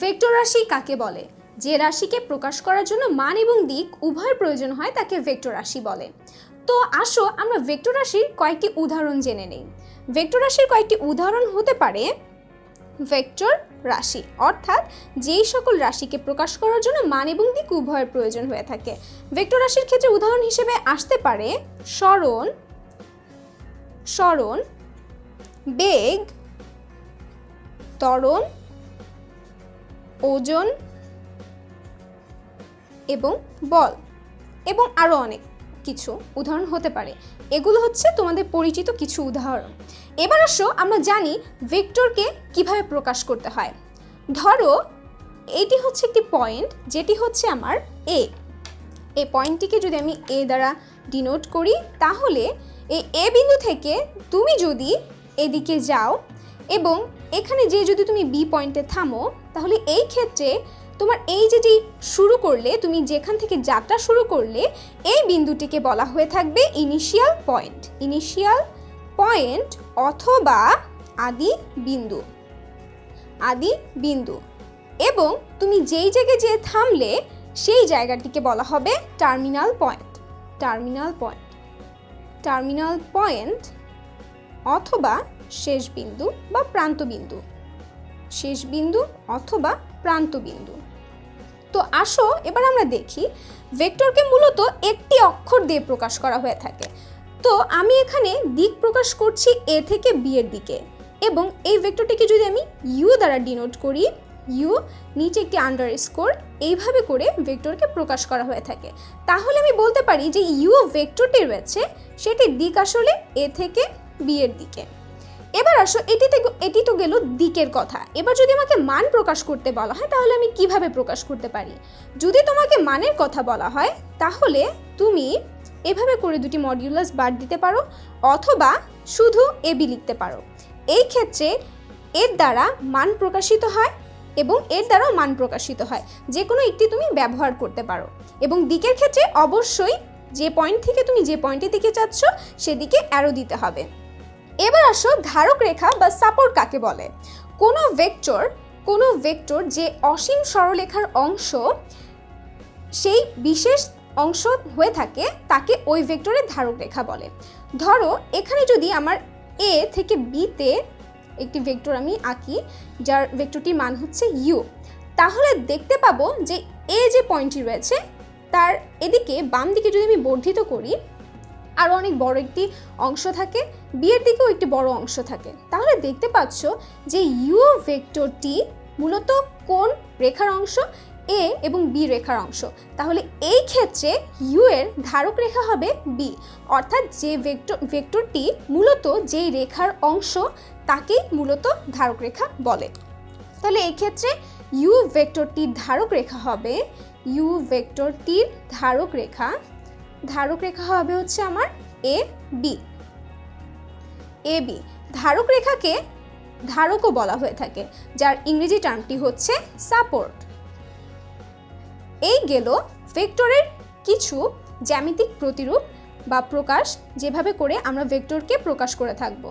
Vector রাশি কাকে বলে? যে রাশিকে প্রকাশ করার জন্য মান এবং দিক উভয়ের প্রয়োজন হয় তাকে ভেক্টর রাশি বলে। তো আসো আমরা ভেক্টর রাশির কয়েকটি উদাহরণ জেনে নেই। ভেক্টর রাশির কয়েকটি উদাহরণ হতে পারে ভেক্টর রাশি, অর্থাৎ যেই সকল রাশিকে প্রকাশ করার জন্য মান এবং দিক উভয়ের প্রয়োজন হয়ে থাকে। ভেক্টর রাশির ক্ষেত্রে উদাহরণ হিসেবে আসতে পারে স্মরণ স্মরণ, বেগ, ত্বরণ ওজন এবং বল এবং আরও অনেক কিছু উদাহরণ হতে পারে। এগুলো হচ্ছে তোমাদের পরিচিত কিছু উদাহরণ। এবার আসো আমরা জানি ভেক্টরকে কীভাবে প্রকাশ করতে হয়। ধরো, এটি হচ্ছে একটি পয়েন্ট, যেটি হচ্ছে আমার এ এই পয়েন্টটিকে যদি আমি এ দ্বারা ডিনোট করি, তাহলে এই এ বিন্দু থেকে তুমি যদি এদিকে যাও এবং এখানে যে যদি তুমি বি পয়েন্টে থামো, তাহলে এই ক্ষেত্রে তোমার এই যেটি শুরু করলে, তুমি যেখান থেকে যাত্রা শুরু করলে, এই বিন্দুটিকে বলা হয়ে থাকবে ইনিশিয়াল পয়েন্ট ইনিশিয়াল পয়েন্ট অথবা আদি বিন্দু আদি বিন্দু। এবং তুমি যেই জায়গায় যেয়ে থামলে, সেই জায়গাটিকে বলা হবে terminal point terminal point terminal point অথবা শেষ বিন্দু বা প্রান্ত বিন্দু শেষ বিন্দু অথবা প্রান্ত বিন্দু তো আসো, এবার আমরা দেখি ভেক্টরকে মূলত একটি অক্ষর দিয়ে প্রকাশ করা হয়ে থাকে। তো আমি এখানে দিক প্রকাশ করছি এ থেকে বি এর দিকে এবং এই ভেক্টরটিকে যদি আমি ইউ দ্বারা ডিনোট করি, ইউ নিচে একটি আন্ডার স্কোর এইভাবে করে ভেক্টরকে প্রকাশ করা হয়ে থাকে। তাহলে আমি বলতে পারি যে ইউ ভেক্টরটি রয়েছে সেটির দিক আসলে এ থেকে বি এর দিকে। এবার আসো এটিতে এটি তো গেল দিকের কথা। এবার যদি আমাকে মান প্রকাশ করতে বলা হয়, তাহলে আমি কীভাবে প্রকাশ করতে পারি? যদি তোমাকে মানের কথা বলা হয়, তাহলে তুমি এভাবে করে দুটি মডিউলাস বার দিতে পারো, অথবা শুধু এবি লিখতে পারো। এই ক্ষেত্রে এর দ্বারা মান প্রকাশিত হয় এবং এর দ্বারাও মান প্রকাশিত হয়। যে কোনো একটি তুমি ব্যবহার করতে পারো। এবং দিকের ক্ষেত্রে অবশ্যই যে পয়েন্ট থেকে তুমি যে পয়েন্টের দিকে চাচ্ছ সেদিকে অ্যারো দিতে হবে। এবার আসো ধারক রেখা বা সাপোর্ট কাকে বলে? কোনো ভেক্টর কোনো ভেক্টর যে অসীম সরলরেখার অংশ, সেই বিশেষ অংশ হয়ে থাকে, তাকে ওই ভেক্টরের ধারক রেখা বলে। ধরো, এখানে যদি আমার এ থেকে বিতে একটি ভেক্টর আমি আঁকি, যার ভেক্টরটির মান হচ্ছে ইউ তাহলে দেখতে পাবো যে এ যে পয়েন্টটি রয়েছে, তার এদিকে বাম দিকে যদি আমি বর্ধিত করি আরও অনেক বড় একটি অংশ থাকে, বিয়ের দিকেও একটি বড় অংশ থাকে। তাহলে দেখতে পাচ্ছ যে ইউ ভেক্টরটি মূলত কোন রেখার অংশ? এ এবং বি রেখার অংশ। তাহলে এই ক্ষেত্রে ইউ এর ধারক রেখা হবে বি অর্থাৎ যে ভেক্টর ভেক্টরটি মূলত যেই রেখার অংশ, তাকেই মূলত ধারক রেখা বলে। তাহলে এই ক্ষেত্রে ইউ ভেক্টরটির ধারক রেখা হবে ইউ ভেক্টরটির ধারক রেখা ধারক রেখা হবে হচ্ছে আমার এ বি। এ বি, ধারক রেখাকে ধারকও বলা হয়ে থাকে, যার ইংরেজি টার্মটি হচ্ছে সাপোর্ট। এই গেল ভেক্টরের কিছু জ্যামিতিক প্রতিরূপ বা প্রকাশ, যেভাবে করে আমরা ভেক্টরকে প্রকাশ করে থাকব।